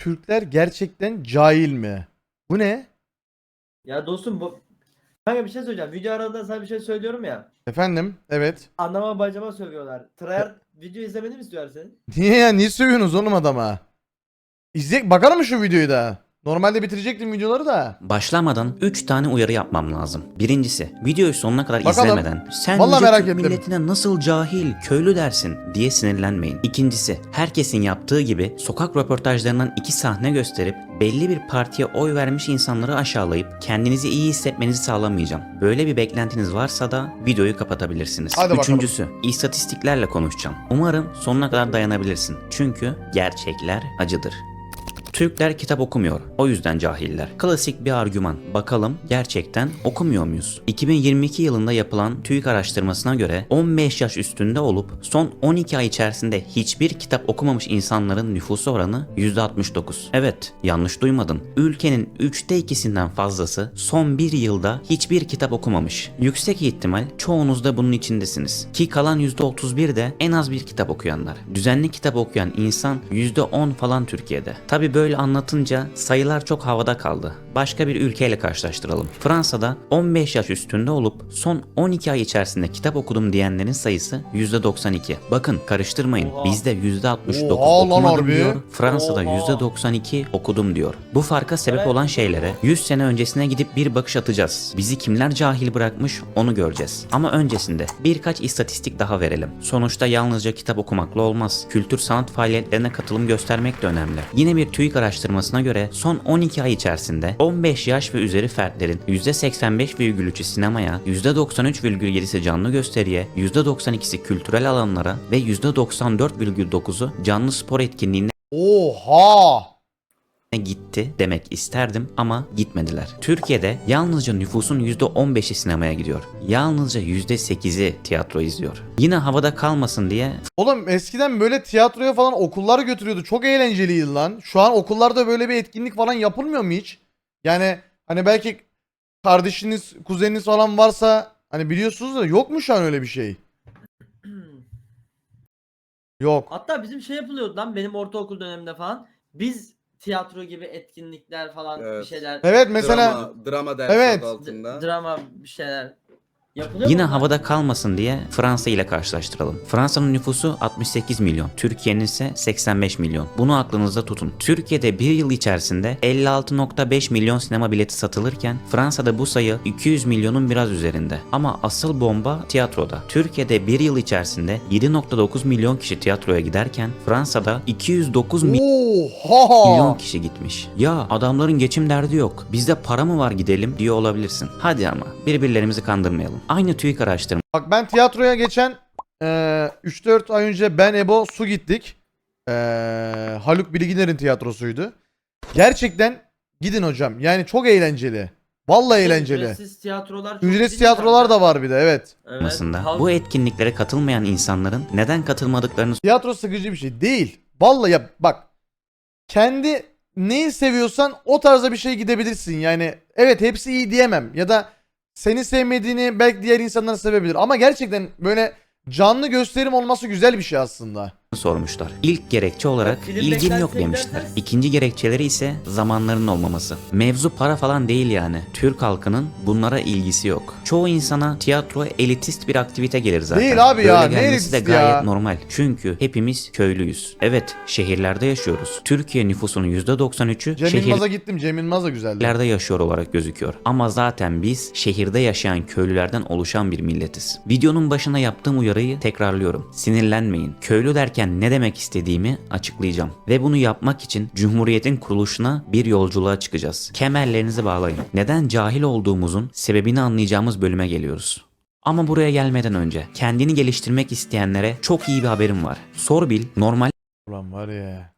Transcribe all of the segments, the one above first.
Türkler gerçekten cahil mi? Bu ne? Ya dostum bu... Kanka bir şey söyleyeceğim. Video arasında sana bir şey söylüyorum ya. Efendim? Evet. Anlama bacıma sövüyorlar. Tryhard video izlemeni mi istiyor senin? Niye ya? Niye sövüyorsunuz oğlum adama? İzle bakalım mı şu videoyu da? Normalde bitirecektim videoları da. Başlamadan 3 tane uyarı yapmam lazım. Birincisi, videoyu sonuna kadar Bakalım. izlemeden sen Vallahi merak ettim. milletine nasıl cahil, köylü dersin diye sinirlenmeyin. İkincisi, herkesin yaptığı gibi sokak röportajlarından iki sahne gösterip belli bir partiye oy vermiş insanları aşağılayıp kendinizi iyi hissetmenizi sağlamayacağım. Böyle bir beklentiniz varsa da videoyu kapatabilirsiniz. Hadi bakalım. Üçüncüsü, istatistiklerle konuşacağım. Umarım sonuna kadar dayanabilirsin. Çünkü gerçekler acıdır. Türkler kitap okumuyor. O yüzden cahiller. Klasik bir argüman. Bakalım gerçekten okumuyor muyuz? 2022 yılında yapılan TÜİK araştırmasına göre 15 yaş üstünde olup son 12 ay içerisinde hiçbir kitap okumamış insanların nüfusu oranı %69. Evet, yanlış duymadın. Ülkenin 3'te 2'sinden fazlası son bir yılda hiçbir kitap okumamış. Yüksek ihtimal çoğunuz da bunun içindesiniz. Ki kalan %31 de en az bir kitap okuyanlar. Düzenli kitap okuyan insan %10 falan Türkiye'de. Tabi böyle anlatınca sayılar çok havada kaldı. Başka bir ülkeyle karşılaştıralım. Fransa'da 15 yaş üstünde olup son 12 ay içerisinde kitap okudum diyenlerin sayısı %92. Bakın karıştırmayın. Oha. Bizde %69 Oha lan okumadım diyor. Fransa'da Oha. %92 okudum diyor. Bu farka sebep Evet. olan şeylere 100 sene öncesine gidip bir bakış atacağız. Bizi kimler cahil bırakmış onu göreceğiz. Ama öncesinde birkaç istatistik daha verelim. Sonuçta yalnızca kitap okumakla olmaz. Kültür sanat faaliyetlerine katılım göstermek de önemli. Yine bir TÜİK araştırmasına göre son 12 ay içerisinde 15 yaş ve üzeri fertlerin %85,3'ü sinemaya, %93,7'si canlı gösteriye, %92'si kültürel alanlara ve %94,9'u canlı spor etkinliğine Oha! Gitti demek isterdim ama gitmediler. Türkiye'de yalnızca nüfusun %15'i sinemaya gidiyor. Yalnızca %8'i tiyatro izliyor. Yine havada kalmasın diye Oğlum eskiden böyle tiyatroya falan okullar götürüyordu. Çok eğlenceliydi lan. Şu an okullarda böyle bir etkinlik falan yapılmıyor mu hiç? Yani hani belki kardeşiniz, kuzeniniz falan varsa hani biliyorsunuz da yok mu şu an öyle bir şey? Yok. Hatta bizim şey yapılıyordu lan benim ortaokul döneminde falan. Biz tiyatro gibi etkinlikler falan bir Evet. şeyler. Evet mesela drama, drama dersi Evet. adı altında. d- drama bir şeyler. Yapılıyor Yine mu havada kalmasın diye Fransa ile karşılaştıralım. Fransa'nın nüfusu 68 milyon, Türkiye'nin ise 85 milyon. Bunu aklınızda tutun. Türkiye'de bir yıl içerisinde 56.5 milyon sinema bileti satılırken Fransa'da bu sayı 200 milyonun biraz üzerinde. Ama asıl bomba tiyatroda. Türkiye'de bir yıl içerisinde 7.9 milyon kişi tiyatroya giderken Fransa'da 209 milyon Oha! kişi gitmiş. Ya adamların geçim derdi yok. Bizde para mı var gidelim diyor olabilirsin. Hadi ama birbirlerimizi kandırmayalım. Aynı TÜİK araştırması Bak ben tiyatroya geçen eee 3-4 ay önce ben Ebo Su gittik. Eee Haluk Bilginer'in tiyatrosuydu. Gerçekten gidin hocam. Yani çok eğlenceli. Vallahi eğlenceli. Ücretsiz tiyatrolar çok Ücretsiz değil mi tiyatrolar zaten? da var bir de evet. Evet, halk- bu etkinliklere katılmayan insanların neden katılmadıklarını Tiyatro sıkıcı bir şey değil. Vallahi ya bak kendi neyi seviyorsan o tarza bir şey gidebilirsin. Yani evet hepsi iyi diyemem ya da seni sevmediğini belki diğer insanlar sevebilir ama gerçekten böyle canlı gösterim olması güzel bir şey aslında. Sormuşlar. İlk gerekçe olarak ilgim yok demişler. İkinci gerekçeleri ise zamanlarının olmaması. Mevzu para falan değil yani. Türk halkının bunlara ilgisi yok. Çoğu insana tiyatro elitist bir aktivite gelir zaten. Değil abi ya, Böyle ne gelmesi de gayet ya? normal. Çünkü hepimiz köylüyüz. Evet, şehirlerde yaşıyoruz. Türkiye nüfusunun %93'ü Cem şehir Yılmaz'a gittim. Cem Yılmaz da güzeldi. şehirlerde yaşıyor olarak gözüküyor. Ama zaten biz şehirde yaşayan köylülerden oluşan bir milletiz. Videonun başına yaptığım uyarıyı tekrarlıyorum. Sinirlenmeyin. Köylü derken ne demek istediğimi açıklayacağım. Ve bunu yapmak için Cumhuriyet'in kuruluşuna bir yolculuğa çıkacağız. Kemerlerinizi bağlayın. Neden cahil olduğumuzun sebebini anlayacağımız bölüme geliyoruz. Ama buraya gelmeden önce kendini geliştirmek isteyenlere çok iyi bir haberim var. Sorbil normal Ulan var ya.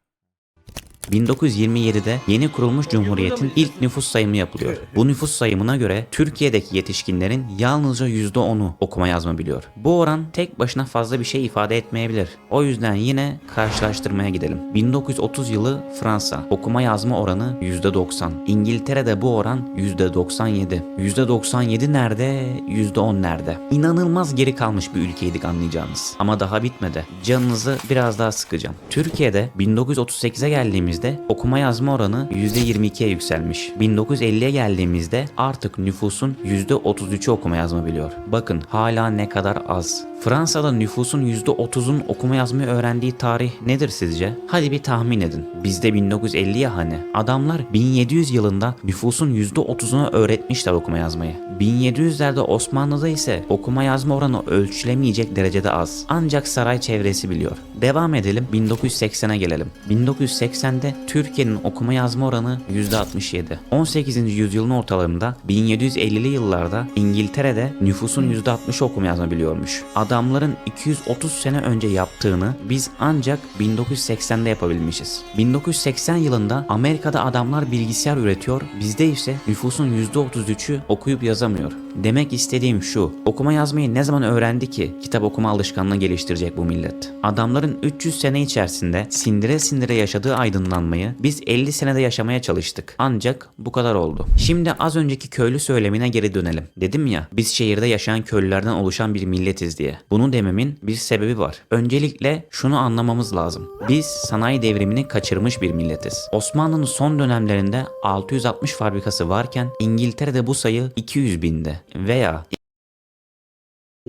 1927'de yeni kurulmuş cumhuriyetin ilk nüfus sayımı yapılıyor. Bu nüfus sayımına göre Türkiye'deki yetişkinlerin yalnızca %10'u okuma yazma biliyor. Bu oran tek başına fazla bir şey ifade etmeyebilir. O yüzden yine karşılaştırmaya gidelim. 1930 yılı Fransa okuma yazma oranı %90. İngiltere'de bu oran %97. %97 nerede? %10 nerede? İnanılmaz geri kalmış bir ülkeydik anlayacağınız. Ama daha bitmedi. Canınızı biraz daha sıkacağım. Türkiye'de 1938'e geldiğimiz geldiğimizde okuma yazma oranı %22'ye yükselmiş. 1950'ye geldiğimizde artık nüfusun %33'ü okuma yazma biliyor. Bakın hala ne kadar az. Fransa'da nüfusun %30'un okuma yazmayı öğrendiği tarih nedir sizce? Hadi bir tahmin edin. Bizde 1950 ya hani. Adamlar 1700 yılında nüfusun %30'una öğretmişler okuma yazmayı. 1700'lerde Osmanlı'da ise okuma yazma oranı ölçülemeyecek derecede az. Ancak saray çevresi biliyor. Devam edelim 1980'e gelelim. 1980'de Türkiye'nin okuma yazma oranı %67. 18. yüzyılın ortalarında 1750'li yıllarda İngiltere'de nüfusun %60 okuma yazma biliyormuş. Adamların 230 sene önce yaptığını biz ancak 1980'de yapabilmişiz. 1980 yılında Amerika'da adamlar bilgisayar üretiyor, bizde ise nüfusun %33'ü okuyup yazamıyor. Demek istediğim şu, okuma yazmayı ne zaman öğrendi ki kitap okuma alışkanlığı geliştirecek bu millet? Adamların 300 sene içerisinde sindire sindire yaşadığı aydınlanmayı biz 50 senede yaşamaya çalıştık. Ancak bu kadar oldu. Şimdi az önceki köylü söylemine geri dönelim. Dedim ya biz şehirde yaşayan köylülerden oluşan bir milletiz diye. Bunu dememin bir sebebi var. Öncelikle şunu anlamamız lazım. Biz sanayi devrimini kaçırmış bir milletiz. Osmanlı'nın son dönemlerinde 660 fabrikası varken İngiltere'de bu sayı 200 binde veya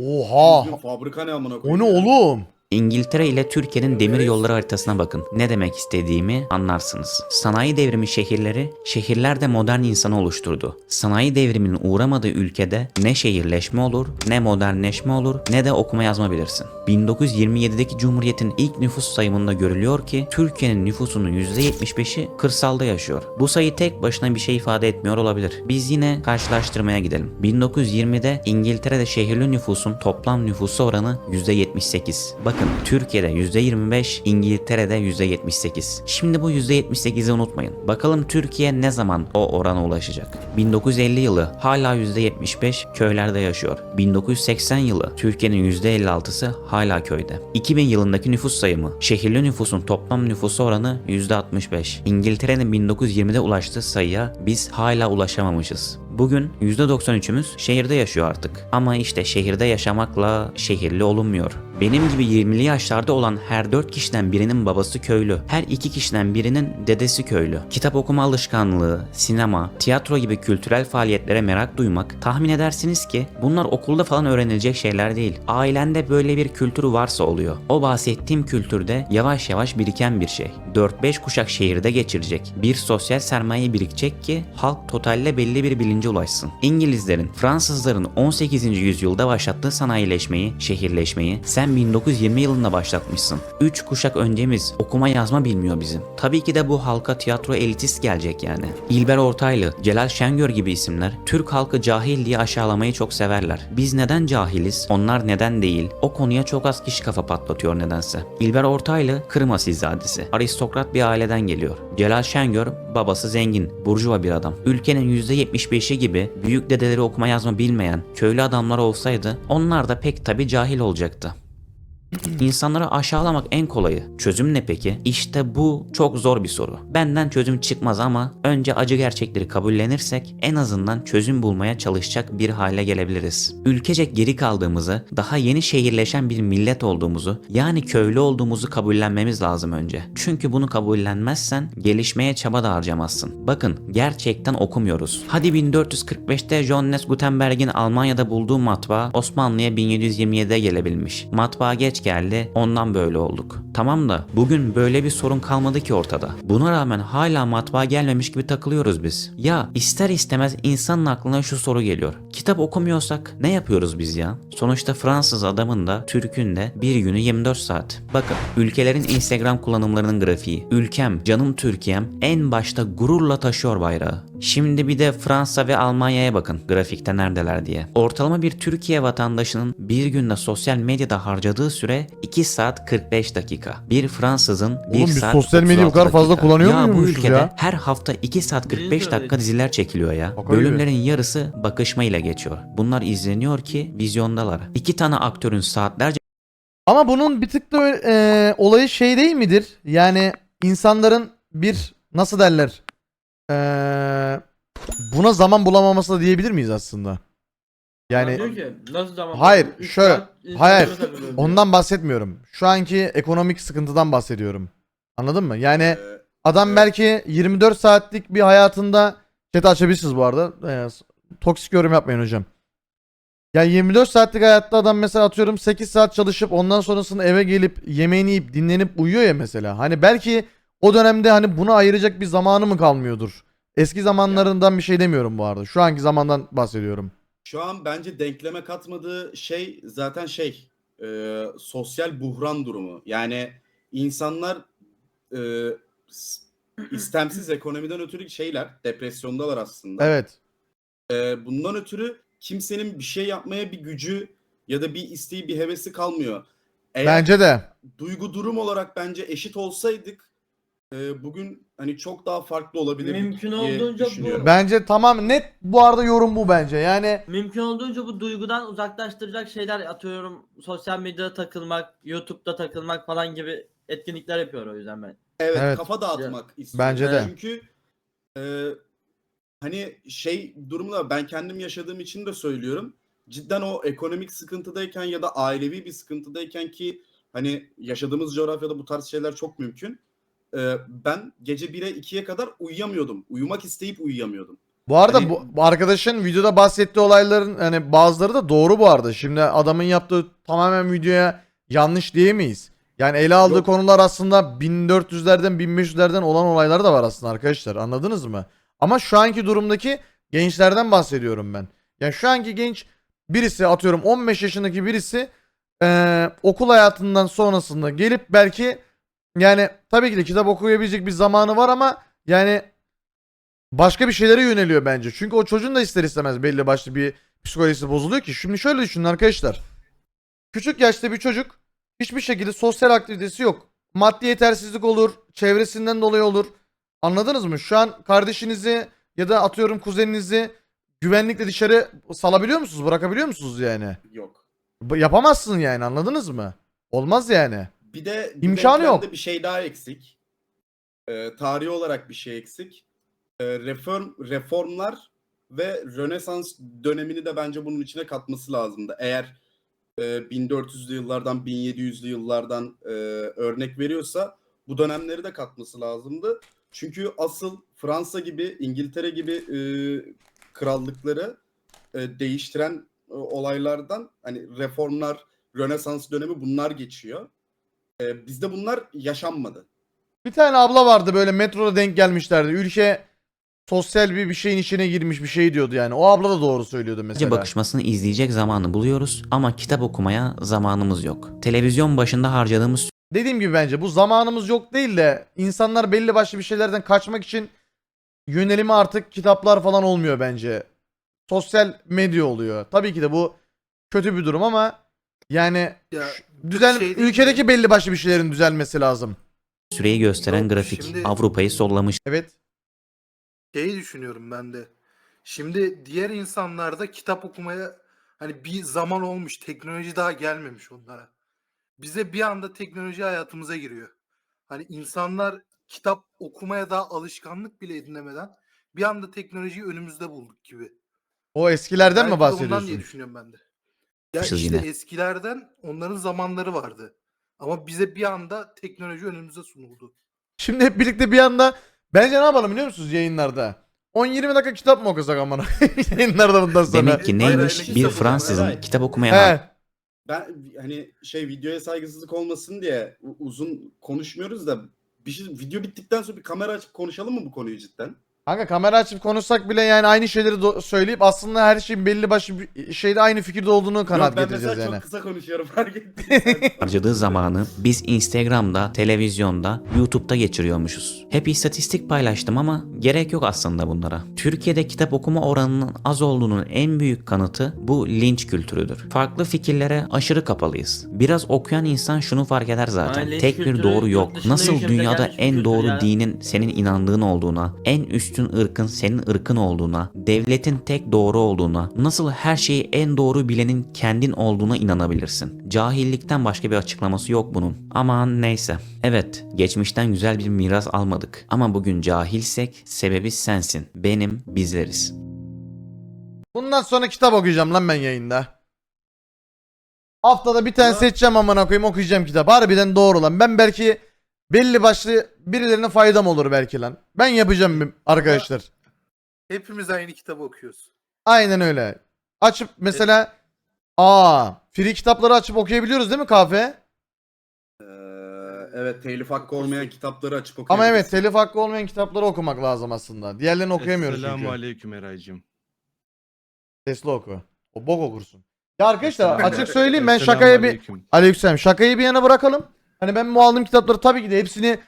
Oha. Fabrika ne amına O koyayım? ne ya? oğlum? İngiltere ile Türkiye'nin demir yolları haritasına bakın. Ne demek istediğimi anlarsınız. Sanayi devrimi şehirleri, şehirler de modern insanı oluşturdu. Sanayi devriminin uğramadığı ülkede ne şehirleşme olur, ne modernleşme olur, ne de okuma yazma bilirsin. 1927'deki Cumhuriyet'in ilk nüfus sayımında görülüyor ki Türkiye'nin nüfusunun %75'i kırsalda yaşıyor. Bu sayı tek başına bir şey ifade etmiyor olabilir. Biz yine karşılaştırmaya gidelim. 1920'de İngiltere'de şehirli nüfusun toplam nüfusu oranı %78. Bakın Türkiye'de %25, İngiltere'de %78. Şimdi bu %78'i unutmayın. Bakalım Türkiye ne zaman o orana ulaşacak? 1950 yılı hala %75 köylerde yaşıyor. 1980 yılı Türkiye'nin %56'sı hala köyde. 2000 yılındaki nüfus sayımı şehirli nüfusun toplam nüfusu oranı %65. İngiltere'nin 1920'de ulaştığı sayıya biz hala ulaşamamışız. Bugün %93'ümüz şehirde yaşıyor artık. Ama işte şehirde yaşamakla şehirli olunmuyor. Benim gibi 20'li yaşlarda olan her 4 kişiden birinin babası köylü. Her 2 kişiden birinin dedesi köylü. Kitap okuma alışkanlığı, sinema, tiyatro gibi kültürel faaliyetlere merak duymak tahmin edersiniz ki bunlar okulda falan öğrenilecek şeyler değil. Ailende böyle bir kültürü varsa oluyor. O bahsettiğim kültürde yavaş yavaş biriken bir şey. 4-5 kuşak şehirde geçirecek. Bir sosyal sermaye birikecek ki halk totalle belli bir bilince ulaşsın. İngilizlerin, Fransızların 18. yüzyılda başlattığı sanayileşmeyi, şehirleşmeyi sen 1920 yılında başlatmışsın. 3 kuşak öncemiz okuma yazma bilmiyor bizim. Tabii ki de bu halka tiyatro elitist gelecek yani. İlber Ortaylı, Celal Şengör gibi isimler Türk halkı cahil diye aşağılamayı çok severler. Biz neden cahiliz? Onlar neden değil? O konuya çok az kişi kafa patlatıyor nedense. İlber Ortaylı Kırım asilzadesi. Aristokrat bir aileden geliyor. Celal Şengör babası zengin, burjuva bir adam. Ülkenin %75'i gibi büyük dedeleri okuma yazma bilmeyen köylü adamlar olsaydı onlar da pek tabi cahil olacaktı. İnsanları aşağılamak en kolayı. Çözüm ne peki? İşte bu çok zor bir soru. Benden çözüm çıkmaz ama önce acı gerçekleri kabullenirsek en azından çözüm bulmaya çalışacak bir hale gelebiliriz. Ülkecek geri kaldığımızı, daha yeni şehirleşen bir millet olduğumuzu, yani köylü olduğumuzu kabullenmemiz lazım önce. Çünkü bunu kabullenmezsen gelişmeye çaba da harcamazsın. Bakın gerçekten okumuyoruz. Hadi 1445'te Johannes Gutenberg'in Almanya'da bulduğu matbaa Osmanlı'ya 1727'de gelebilmiş. Matbaa geldi ondan böyle olduk. Tamam da bugün böyle bir sorun kalmadı ki ortada. Buna rağmen hala matbaa gelmemiş gibi takılıyoruz biz. Ya ister istemez insanın aklına şu soru geliyor. Kitap okumuyorsak ne yapıyoruz biz ya? Sonuçta Fransız adamın da Türk'ün de bir günü 24 saat. Bakın ülkelerin Instagram kullanımlarının grafiği. Ülkem, canım Türkiye'm en başta gururla taşıyor bayrağı. Şimdi bir de Fransa ve Almanya'ya bakın grafikte neredeler diye. Ortalama bir Türkiye vatandaşının bir günde sosyal medyada harcadığı süre 2 saat 45 dakika. Bir Fransızın 1 Oğlum saat sosyal medyayı bu 36 kadar fazla dakika. kullanıyor ya bu ülkede ya? her hafta 2 saat 45 Birinci dakika diziler çekiliyor ya. Gibi. Bölümlerin yarısı bakışma ile geçiyor. Bunlar izleniyor ki vizyondalar. İki tane aktörün saatlerce Ama bunun bir tık da e, olayı şey değil midir? Yani insanların bir nasıl derler? E, buna zaman bulamaması da diyebilir miyiz aslında? Yani Diyor ki, nasıl zaman? Hayır, Üç şöyle- saat hayır, diyor. ondan bahsetmiyorum. Şu anki ekonomik sıkıntıdan bahsediyorum. Anladın mı? Yani Ee, Adam belki 24 saatlik bir hayatında chat açabilirsiniz bu arada. Ee, toksik yorum yapmayın hocam. Yani 24 saatlik hayatta adam mesela atıyorum 8 saat çalışıp ondan sonrasında eve gelip yemeğini yiyip dinlenip uyuyor ya mesela. Hani belki o dönemde hani buna ayıracak bir zamanı mı kalmıyordur? Eski zamanlarından bir şey demiyorum bu arada. Şu anki zamandan bahsediyorum. Şu an bence denkleme katmadığı şey zaten şey e, sosyal buhran durumu. Yani insanlar e, istemsiz ekonomiden ötürü şeyler depresyondalar aslında. Evet. E, bundan ötürü kimsenin bir şey yapmaya bir gücü ya da bir isteği bir hevesi kalmıyor. Eğer Bence de. duygu durum olarak bence eşit olsaydık e, bugün hani çok daha farklı olabilirdik Mümkün olduğunca bu- düşünüyorum. Bence tamam net bu arada yorum bu bence. Yani Mümkün olduğunca bu duygudan uzaklaştıracak şeyler atıyorum. Sosyal medyada takılmak, YouTube'da takılmak falan gibi etkinlikler yapıyor o yüzden ben. Evet, Evet. kafa dağıtmak istiyor. Bence de. Çünkü e, hani şey durumda ben kendim yaşadığım için de söylüyorum. Cidden o ekonomik sıkıntıdayken ya da ailevi bir sıkıntıdayken ki hani yaşadığımız coğrafyada bu tarz şeyler çok mümkün. E, ben gece 1'e 2'ye kadar uyuyamıyordum. Uyumak isteyip uyuyamıyordum. Bu arada Hani- bu, arkadaşın videoda bahsettiği olayların hani bazıları da doğru bu arada. Şimdi adamın yaptığı tamamen videoya yanlış diyemeyiz. Yani ele aldığı Yok. konular aslında 1400'lerden 1500'lerden olan olaylar da var aslında arkadaşlar. Anladınız mı? Ama şu anki durumdaki gençlerden bahsediyorum ben. Yani şu anki genç birisi atıyorum 15 yaşındaki birisi eee, okul hayatından sonrasında gelip belki yani tabii ki de kitap okuyabilecek bir zamanı var ama yani başka bir şeylere yöneliyor bence. Çünkü o çocuğun da ister istemez belli başlı bir psikolojisi bozuluyor ki. Şimdi şöyle düşünün arkadaşlar. Küçük yaşta bir çocuk hiçbir şekilde sosyal aktivitesi yok. Maddi yetersizlik olur, çevresinden dolayı olur. Anladınız mı? Şu an kardeşinizi ya da atıyorum kuzeninizi güvenlikle dışarı salabiliyor musunuz? Bırakabiliyor musunuz yani? Yok. Yapamazsın yani anladınız mı? Olmaz yani. Bir de İmkanı denklemde yok. Bir şey daha eksik. Ee, tarihi olarak bir şey eksik. Ee, reform reformlar ve Rönesans dönemini de bence bunun içine katması lazımdı. Eğer e, 1400'lü yıllardan 1700'lü yıllardan e, örnek veriyorsa bu dönemleri de katması lazımdı. Çünkü asıl Fransa gibi, İngiltere gibi e, krallıkları e, değiştiren e, olaylardan hani reformlar, Rönesans dönemi bunlar geçiyor. E, bizde bunlar yaşanmadı. Bir tane abla vardı böyle metroda denk gelmişlerdi. Ülke sosyal bir bir şeyin içine girmiş bir şey diyordu yani. O abla da doğru söylüyordu mesela. bakışmasını izleyecek zamanı buluyoruz ama kitap okumaya zamanımız yok. Televizyon başında harcadığımız Dediğim gibi bence bu zamanımız yok değil de insanlar belli başlı bir şeylerden kaçmak için yönelimi artık kitaplar falan olmuyor bence. Sosyal medya oluyor. Tabii ki de bu kötü bir durum ama yani Ya düzel şey değil ülkedeki belli başlı bir şeylerin düzelmesi lazım. süreyi gösteren Yok, grafik şimdi- Avrupa'yı sollamış. Evet. şeyi düşünüyorum ben de. Şimdi diğer insanlarda kitap okumaya hani bir zaman olmuş. Teknoloji daha gelmemiş onlara. Bize bir anda teknoloji hayatımıza giriyor. Hani insanlar kitap okumaya daha alışkanlık bile edinemeden bir anda teknolojiyi önümüzde bulduk gibi. O eskilerden Belki mi de Ondan bahsediyorsun? diye düşünüyorum ben de. Ya işte yine. eskilerden onların zamanları vardı. Ama bize bir anda teknoloji önümüze sunuldu. Şimdi hep birlikte bir anda bence ne yapalım biliyor musunuz yayınlarda? 10-20 dakika kitap mı okusak amına? yayınlarda bundan sonra. Demek ki neymiş bir Fransızın kitap okumaya He. Ben hani şey videoya saygısızlık olmasın diye u- uzun konuşmuyoruz da bir şey video bittikten sonra bir kamera açıp konuşalım mı bu konuyu cidden? Kanka kamera açıp konuşsak bile yani aynı şeyleri söyleyip aslında her şeyin belli başlı bir şeyde aynı fikirde olduğunu kanaat ben getireceğiz mesela yani. çok kısa konuşuyorum fark ettiysen. harcadığı zamanı biz Instagram'da, televizyonda, YouTube'da geçiriyormuşuz. Hep istatistik paylaştım ama gerek yok aslında bunlara. Türkiye'de kitap okuma oranının az olduğunun en büyük kanıtı bu linç kültürüdür. Farklı fikirlere aşırı kapalıyız. Biraz okuyan insan şunu fark eder zaten. Tek bir doğru yok. Nasıl dünyada en doğru ya. dinin senin inandığın olduğuna, en üstün ırkın senin ırkın olduğuna, devletin tek doğru olduğuna, nasıl her şeyi en doğru bilenin kendin olduğuna inanabilirsin. Cahillikten başka bir açıklaması yok bunun. Aman neyse. Evet, geçmişten güzel bir miras almadık. Ama bugün cahilsek sebebi sensin. Benim, bizleriz. Bundan sonra kitap okuyacağım lan ben yayında. Haftada bir tane seçeceğim amına koyayım okuyacağım kitap. Harbiden doğru lan. Ben belki belli başlı birilerine faydam olur belki lan. Ben yapacağım arkadaşlar. Hepimiz aynı kitabı okuyoruz. Aynen öyle. Açıp mesela aa free kitapları açıp okuyabiliyoruz değil mi kahve? Ee, evet telif hakkı olmayan kitapları açıp Ama okuyabilirsin. evet telif hakkı olmayan kitapları okumak lazım aslında. Diğerlerini okuyamıyoruz Selamun çünkü. aleyküm Eraycığım. Sesli oku. O bok okursun. Ya arkadaşlar açık söyleyeyim ben şakaya bir aleyküm. Aleykümselam şakayı bir yana bırakalım. Hani ben bu aldığım kitapları tabii ki de hepsini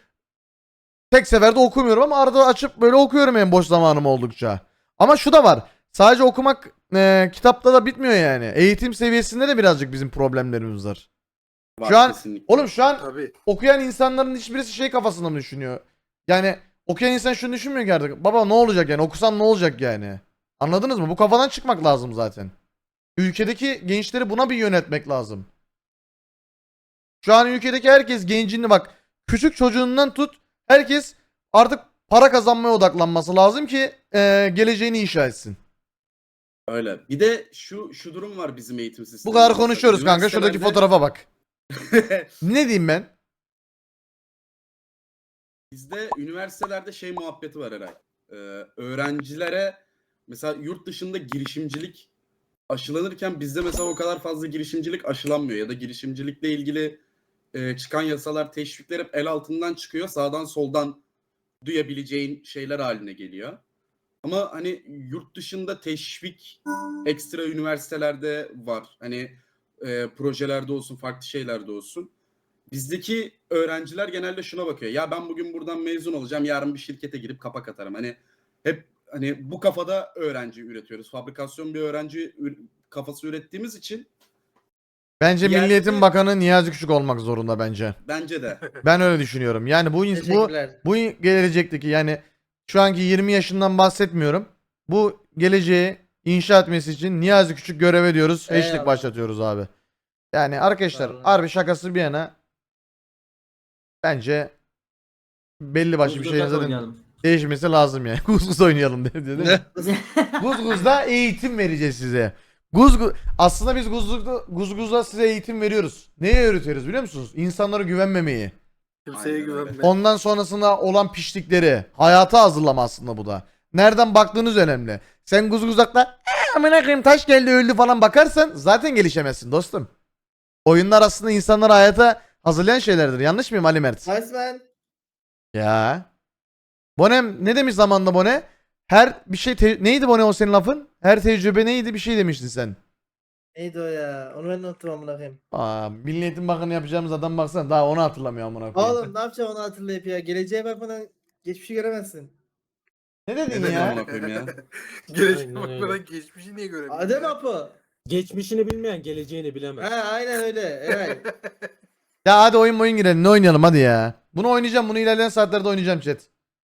tek seferde okumuyorum ama arada açıp böyle okuyorum en boş zamanım oldukça. Ama şu da var. Sadece okumak e, kitapta da bitmiyor yani. Eğitim seviyesinde de birazcık bizim problemlerimiz var. Var Şu an- kesinlikle. Oğlum şu an Tabii. okuyan insanların hiçbirisi şey kafasında mı düşünüyor? Yani okuyan insan şunu düşünmüyor ki artık. Baba ne olacak yani? Okusam ne olacak yani? Anladınız mı? Bu kafadan çıkmak lazım zaten. Ülkedeki gençleri buna bir yönetmek lazım. Şu an ülkedeki herkes gencini bak. Küçük çocuğundan tut. Herkes artık para kazanmaya odaklanması lazım ki eee, geleceğini inşa etsin. Öyle. Bir de şu şu durum var bizim eğitim sistemimizde. Bu kadar konuşuyoruz kanka. Şuradaki Üniversitelerde- fotoğrafa bak. Ne diyeyim ben? Bizde üniversitelerde şey muhabbeti var Eray. Ee, öğrencilere mesela yurt dışında girişimcilik aşılanırken bizde mesela o kadar fazla girişimcilik aşılanmıyor ya da girişimcilikle ilgili e, çıkan yasalar, teşvikler hep el altından çıkıyor. Sağdan soldan duyabileceğin şeyler haline geliyor. Ama hani yurt dışında teşvik ekstra üniversitelerde var. Hani e, projelerde olsun, farklı şeylerde olsun. Bizdeki öğrenciler genelde şuna bakıyor. Ya ben bugün buradan mezun olacağım. Yarın bir şirkete girip kapak atarım. Hani hep hani bu kafada öğrenci üretiyoruz. Fabrikasyon bir öğrenci kafası ürettiğimiz için Bence Yerde- Milli Eğitim Bakanı Niyazi Küçük olmak zorunda bence. bence de Ben öyle düşünüyorum. Yani bu ins- bu Teşekkürler. bu gelecekteki yani şu anki 20 yaşından bahsetmiyorum. Bu geleceği inşa etmesi için Niyazi Küçük görev ediyoruz. Hashtag Eyvallah. başlatıyoruz abi. Yani arkadaşlar Vallahi. harbi şakası bir yana bence belli başlı bir şey Uzun zaten değişmesi lazım yani. Guz guz oynayalım dedi değil mi? Guz guzda eğitim vereceğiz size. Guz gu- aslında biz guzguzda guzguzda size eğitim veriyoruz. Neye öğretiyoruz biliyor musunuz? İnsanlara güvenmememeyi. Kimseye güvenme. Ondan sonrasında olan piştikleri. Hayata hazırlama aslında bu da. Nereden baktığınız önemli. Sen guzguzakla "Ee, amına koyayım taş geldi öldü falan bakarsan zaten gelişemezsin dostum. Oyunlar aslında insanları hayata hazırlayan şeylerdir. Yanlış mıyım Ali Mert? Iceman. Ya. Bonem ne demiş zamanında Bone? Her bir şey te- neydi Bone o senin lafın? Her tecrübe neydi bir şey demiştin sen. Neydi o ya? Onu ben de unuttum amına koyayım. Aa, Milli Eğitim Bakanı yapacağımız adam baksana daha onu hatırlamıyor amına koyayım. Oğlum ne yapacağım onu hatırlayıp ya. Geleceğe bakmadan geçmişi göremezsin. Ne ne dedin dedim ya? amına koyayım ya. Gelecek Aynen bakmadan geçmişi niye göremiyor? Adem Apo. Geçmişini bilmeyen geleceğini bilemez. Ha aynen öyle. Evet. Ya hadi oyun oyun girelim ne oynayalım hadi ya. Bunu oynayacağım bunu ilerleyen saatlerde oynayacağım chat.